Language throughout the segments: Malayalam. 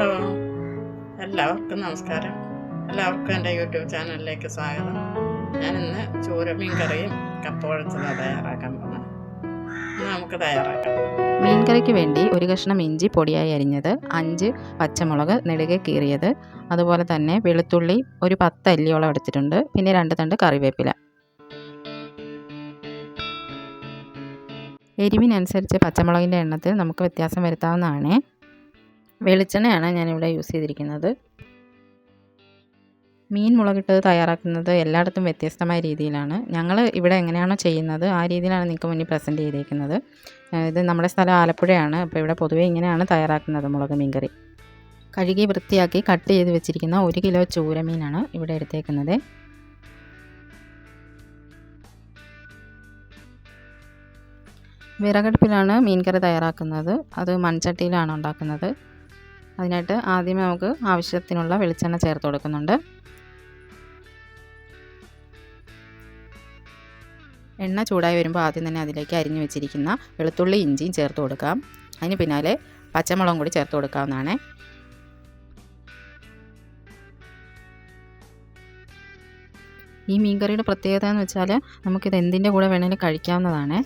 ഹലോ. എല്ലാവർക്കും നമസ്കാരം. എല്ലാവർക്കും എന്റെ യൂട്യൂബ് ചാനലിലേക്ക് സ്വാഗതം. ഞാനിന്ന് ചൂരമീൻ കറിയും മീൻകറിയും കുഴച്ചതാണ് തയ്യാറാക്കാൻ പോകുന്നത് നമുക്ക് തയ്യാറാക്കാം. മീൻകറിക്ക് വേണ്ടി ഒരു കഷ്ണം ഇഞ്ചി പൊടിയായി അരിഞ്ഞത് അഞ്ച് പച്ചമുളക് നെടുകെ കീറിയത് അതുപോലെ തന്നെ വെളുത്തുള്ളി ഒരു പത്ത് അല്ലിയോളം എടുത്തിട്ടുണ്ട് പിന്നെ രണ്ട് തണ്ട് കറിവേപ്പില. എരിവിനനുസരിച്ച് പച്ചമുളകിന്റെ എണ്ണത്തിൽ നമുക്ക് വ്യത്യാസം വരുത്താവുന്നതാണ്. വെളിച്ചെണ്ണയാണ് ഞാനിവിടെ യൂസ് ചെയ്തിരിക്കുന്നത്. മീൻ മുളകിട്ടത് തയ്യാറാക്കുന്നത് എല്ലായിടത്തും വ്യത്യസ്തമായ രീതിയിലാണ്. ഞങ്ങൾ ഇവിടെ എങ്ങനെയാണോ ചെയ്യുന്നത് ആ രീതിയിലാണ് നിങ്ങൾക്ക് മുന്നിൽ പ്രസന്റ് ചെയ്തിരിക്കുന്നത് ഇത് നമ്മുടെ സ്ഥലം ആലപ്പുഴയാണ്. അപ്പോൾ ഇവിടെ പൊതുവേ ഇങ്ങനെയാണ് തയ്യാറാക്കുന്നത് മുളക് മീൻകറി. കഴുകി വൃത്തിയാക്കി കട്ട് ചെയ്ത് വെച്ചിരിക്കുന്ന ഒരു കിലോ ചൂരമീനാണ് ഇവിടെ എടുത്തേക്കുന്നത്. വിറകടുപ്പിലാണ് മീൻകറി തയ്യാറാക്കുന്നത്. അത് മൺചട്ടിയിലാണ് ഉണ്ടാക്കുന്നത്. അതിനായിട്ട് ആദ്യമേ നമുക്ക് ആവശ്യത്തിനുള്ള വെളിച്ചെണ്ണ ചേർത്ത് കൊടുക്കുന്നുണ്ട്. എണ്ണ ചൂടായി വരുമ്പോൾ ആദ്യം തന്നെ അതിലേക്ക് അരിഞ്ഞു വെച്ചിരിക്കുന്ന വെളുത്തുള്ളി ഇഞ്ചിയും ചേർത്ത് കൊടുക്കാം. അതിന് പിന്നാലെ പച്ചമുളകും കൂടി ചേർത്ത് കൊടുക്കാവുന്നതാണ്. ഈ മീൻകറിയുടെ പ്രത്യേകത എന്ന് വെച്ചാൽ നമുക്കിത് എന്തിന്റെ കൂടെ വേണമെങ്കിലും കഴിക്കാവുന്നതാണ്.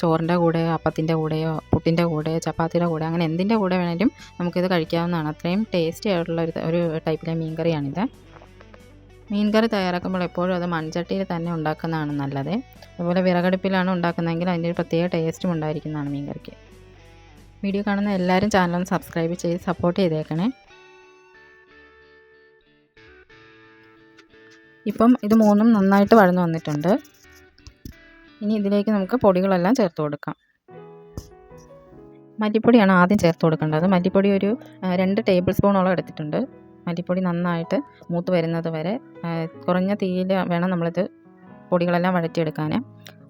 ചോറിന്റെ കൂടെയോ അപ്പത്തിന്റെ കൂടെയോ പുട്ടിന്റെ കൂടെയോ ചപ്പാത്തിയുടെ കൂടെ അങ്ങനെ എന്തിന്റെ കൂടെ വേണേലും നമുക്കിത് കഴിക്കാവുന്നതാണ്. അത്രയും ടേസ്റ്റി ആയിട്ടുള്ള ഒരു ടൈപ്പിലെ മീൻ കറി തയ്യാറാക്കുമ്പോൾ എപ്പോഴും അത് മൺചട്ടിയിൽ തന്നെ ഉണ്ടാക്കുന്നതാണ് നല്ലത്. അതുപോലെ വിറകടുപ്പിലാണ് ഉണ്ടാക്കുന്നതെങ്കിൽ അതിന്റെ ഒരു പ്രത്യേക ടേസ്റ്റും ഉണ്ടായിരിക്കുന്നതാണ് മീൻകറിക്ക്. വീഡിയോ കാണുന്ന എല്ലാവരും ചാനലൊന്ന് സബ്സ്ക്രൈബ് ചെയ്ത് സപ്പോർട്ട് ചെയ്തേക്കണേ. ഇപ്പം ഇത് മൂന്നും നന്നായിട്ട് വഴന്നു വന്നിട്ടുണ്ട്. ഇനി ഇതിലേക്ക് നമുക്ക് പൊടികളെല്ലാം ചേർത്ത് കൊടുക്കാം. മല്ലിപ്പൊടിയാണ് ആദ്യം ചേർത്ത് കൊടുക്കേണ്ടത്. മല്ലിപ്പൊടി ഒരു രണ്ട് ടേബിൾ സ്പൂണോളം എടുത്തിട്ടുണ്ട്. മല്ലിപ്പൊടി നന്നായിട്ട് മൂത്ത് വരുന്നത് വരെ കുറഞ്ഞ തീയിൽ വേണം നമ്മളിത് പൊടികളെല്ലാം വഴറ്റിയെടുക്കാൻ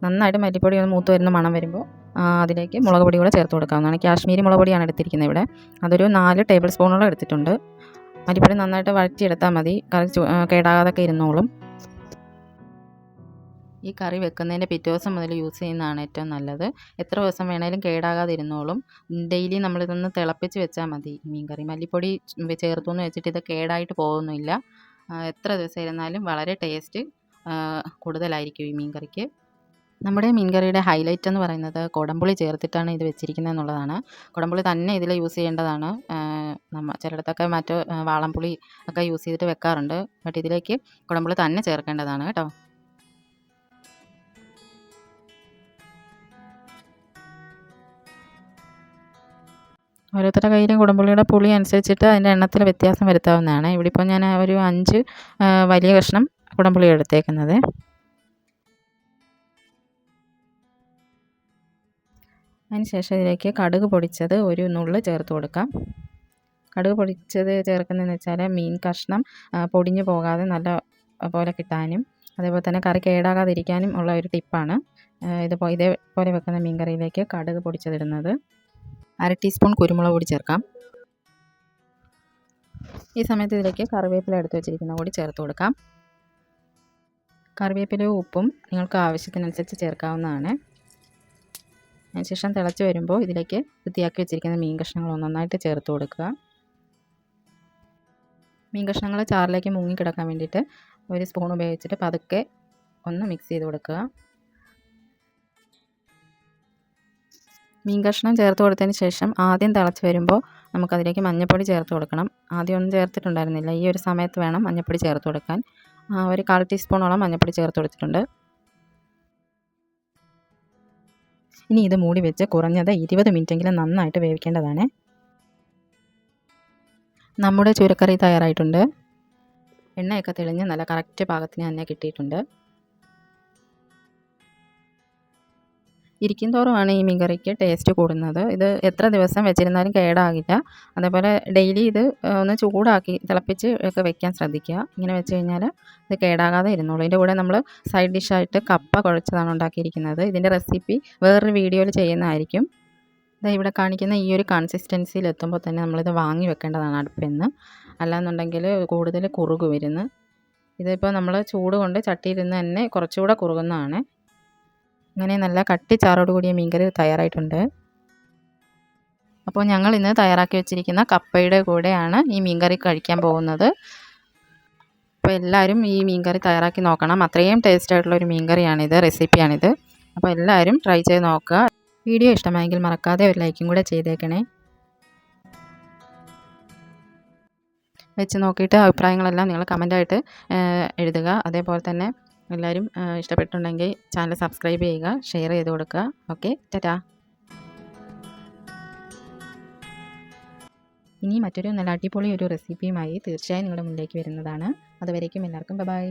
നന്നായിട്ട് മല്ലിപ്പൊടി ഒന്ന് മൂത്ത് വരുന്ന മണം വരുമ്പോൾ അതിലേക്ക് മുളക് പൊടി കൂടെ ചേർത്ത് കൊടുക്കാവുന്നതാണ്. കാശ്മീരി മുളക് പൊടിയാണ് എടുത്തിരിക്കുന്നത് ഇവിടെ. അതൊരു നാല് ടേബിൾ സ്പൂണോളം എടുത്തിട്ടുണ്ട്. മല്ലിപ്പൊടി നന്നായിട്ട് വഴറ്റിയെടുത്താൽ മതി. കറി കേടാകാതൊക്കെ ഇരുന്നോളും. ഈ കറി വെക്കുന്നതിന്റെ പിറ്റേ ദിവസം മുതൽ യൂസ് ചെയ്യുന്നതാണ് ഏറ്റവും നല്ലത്. എത്ര ദിവസം വേണേലും കേടാകാതിരുന്നോളും. ഡെയിലി നമ്മളിതൊന്ന് തിളപ്പിച്ച് വെച്ചാൽ മതി. മീൻ കറി മല്ലിപ്പൊടി ചേർത്തു എന്ന് വെച്ചിട്ട് ഇത് കേടായിട്ട് പോകുന്നില്ല എത്ര ദിവസം ഇരുന്നാലും വളരെ ടേസ്റ്റ് കൂടുതലായിരിക്കും ഈ മീൻ കറിക്ക് നമ്മുടെ മീൻകറിയുടെ ഹൈലൈറ്റ് എന്ന് പറയുന്നത് കുടംപുളി ചേർത്തിട്ടാണ് ഇത് വെച്ചിരിക്കുന്നത് എന്നുള്ളതാണ്. കുടംപുളി തന്നെ ഇതിൽ യൂസ് ചെയ്യേണ്ടതാണ്. നമ്മ ചിലയിടത്തൊക്കെ മറ്റു വാളംപുളി ഒക്കെ യൂസ് ചെയ്തിട്ട് വെക്കാറുണ്ട്. ബട്ട് ഇതിലേക്ക് കുടംപുളി തന്നെ ചേർക്കേണ്ടതാണ് കേട്ടോ. ഓരോരുത്തരുടെ കയ്യിലും കുടംപുളിയുടെ പുളി അനുസരിച്ചിട്ട് അതിന്റെ എണ്ണത്തിൽ വ്യത്യാസം വരുത്താവുന്നതാണ്. ഇവിടെ ഇപ്പോൾ ഞാൻ ഒരു അഞ്ച് വലിയ കഷ്ണം കുടംപുളി എടുത്തേക്കുന്നത്. അതിന് ശേഷം ഇതിലേക്ക് കടുക് പൊടിച്ചത് ഒരു നുള്ള് ചേർത്ത് കൊടുക്കാം. കടുക് പൊടിച്ചത് ചേർക്കുന്നതെന്ന് വെച്ചാൽ മീൻ കഷ്ണം പൊടിഞ്ഞു പോകാതെ നല്ല പോലെ കിട്ടാനും അതേപോലെ തന്നെ കറി കേടാകാതിരിക്കാനും ഉള്ള ഒരു ടിപ്പാണ്. ഇതിപ്പോൾ ഇതേപോലെ വെക്കുന്ന മീൻ കറിയിലേക്ക് കടുക് പൊടിച്ചതിടുന്നത്. അര ടീസ്പൂൺ കുരുമുളക് പൊടി ചേർക്കാം. ഈ സമയത്ത് ഇതിലേക്ക് കറിവേപ്പില എടുത്ത് വെച്ചിരിക്കുന്ന കൂടി ചേർത്ത് കൊടുക്കാം. കറിവേപ്പിലയും ഉപ്പും നിങ്ങൾക്ക് ആവശ്യത്തിനനുസരിച്ച് ചേർക്കാവുന്നതാണ്. അതിനുശേഷം തിളച്ച് വരുമ്പോൾ ഇതിലേക്ക് വൃത്തിയാക്കി വെച്ചിരിക്കുന്ന മീൻ കഷ്ണങ്ങൾ നന്നായിട്ട് ചേർത്ത് കൊടുക്കുക. മീൻ കഷ്ണങ്ങൾ ചാറിലേക്ക് മുങ്ങി കിടക്കാൻ വേണ്ടിയിട്ട് ഒരു സ്പൂൺ ഉപയോഗിച്ചിട്ട് പതുക്കെ ഒന്ന് മിക്സ് ചെയ്ത് കൊടുക്കുക. മീൻ കഷ്ണം ചേർത്ത് കൊടുത്തതിന് ശേഷം ആദ്യം തിളച്ച് വരുമ്പോൾ നമുക്കതിലേക്ക് മഞ്ഞൾപ്പൊടി ചേർത്ത് കൊടുക്കണം. ആദ്യം ഒന്നും ചേർത്തിട്ടുണ്ടായിരുന്നില്ല. ഈ ഒരു സമയത്ത് വേണം മഞ്ഞൾപ്പൊടി ചേർത്ത് കൊടുക്കാൻ. ഒരു കാൽ ടീസ്പൂണോളം മഞ്ഞൾപ്പൊടി ചേർത്ത് കൊടുത്തിട്ടുണ്ട്. ഇനി ഇത് മൂടി വെച്ച് കുറഞ്ഞത് ഇരുപത് മിനിറ്റെങ്കിലും നന്നായിട്ട് വേവിക്കേണ്ടതാണ്. നമ്മുടെ ചുരക്കറി തയ്യാറായിട്ടുണ്ട്. എണ്ണയൊക്കെ തെളിഞ്ഞ് നല്ല കറക്റ്റ് പാകത്തിന് തന്നെ കിട്ടിയിട്ടുണ്ട്. ഇരിക്കും തോറുമാണ് ഈ മീൻകറിക്ക് ടേസ്റ്റ് കൂടുന്നത്. ഇത് എത്ര ദിവസം വെച്ചിരുന്നാലും കേടാകില്ല. അതേപോലെ ഡെയിലി ഇത് ഒന്ന് ചൂടാക്കി തിളപ്പിച്ച് ഒക്കെ വെക്കാൻ ശ്രദ്ധിക്കുക. ഇങ്ങനെ വെച്ച് കഴിഞ്ഞാൽ ഇത് കേടാകാതെ ഇരുന്നുള്ളൂ ഇതിന്റെ കൂടെ നമ്മൾ സൈഡ് ഡിഷായിട്ട് കപ്പ കുഴച്ചതാണ് ഉണ്ടാക്കിയിരിക്കുന്നത്. ഇതിന്റെ റെസിപ്പി വേറൊരു വീഡിയോയിൽ ചെയ്യുന്നതായിരിക്കും. ഇതാ ഇവിടെ കാണിക്കുന്ന ഈ ഒരു കൺസിസ്റ്റൻസിയിൽ എത്തുമ്പോൾ തന്നെ നമ്മളിത് വാങ്ങി വെക്കേണ്ടതാണ് അടുപ്പിൽ നിന്ന് അല്ലാന്നുണ്ടെങ്കിൽ കൂടുതൽ കുറുകു വരുന്നു. ഇതിപ്പോൾ നമ്മൾ ചൂട് കൊണ്ട് ചട്ടിയിൽ നിന്ന് തന്നെ കുറച്ചുകൂടെ കുറുകുന്നതാണ്. അങ്ങനെ നല്ല കട്ടി ചാറോട് കൂടിയ മീൻകറി തയ്യാറായിട്ടുണ്ട്. അപ്പോൾ ഞങ്ങൾ ഇന്ന് തയ്യാറാക്കി വെച്ചിരിക്കുന്ന കപ്പയുടെ കൂടെയാണ് ഈ മീൻകറി കഴിക്കാൻ പോകുന്നത്. അപ്പോൾ എല്ലാവരും ഈ മീൻകറി തയ്യാറാക്കി നോക്കണം. അത്രയും ടേസ്റ്റ് ആയിട്ടുള്ള ഒരു മീൻകറിയാണിത് റെസിപ്പിയാണിത് അപ്പോൾ എല്ലാവരും ട്രൈ ചെയ്ത് നോക്കുക. വീഡിയോ ഇഷ്ടമായെങ്കിൽ മറക്കാതെ ഒരു ലൈക്കും കൂടെ ചെയ്തേക്കണേ. വെച്ച് നോക്കിയിട്ട് അഭിപ്രായങ്ങളെല്ലാം നിങ്ങൾ കമന്റായിട്ട് എഴുതുക. അതേപോലെ തന്നെ എല്ലാവരും ഇഷ്ടപ്പെട്ടുണ്ടെങ്കിൽ ചാനൽ സബ്സ്ക്രൈബ് ചെയ്യുക ഷെയർ ചെയ്ത് കൊടുക്കുക. Okay tata. ഇനി മറ്റൊരു നല്ല അടിപൊളി ഒരു റെസിപ്പിയുമായി തീർച്ചയായും നിങ്ങളുടെ മുന്നിലേക്ക് വരുന്നതാണ്. അതുവരേക്കും എല്ലാവർക്കും ബൈ.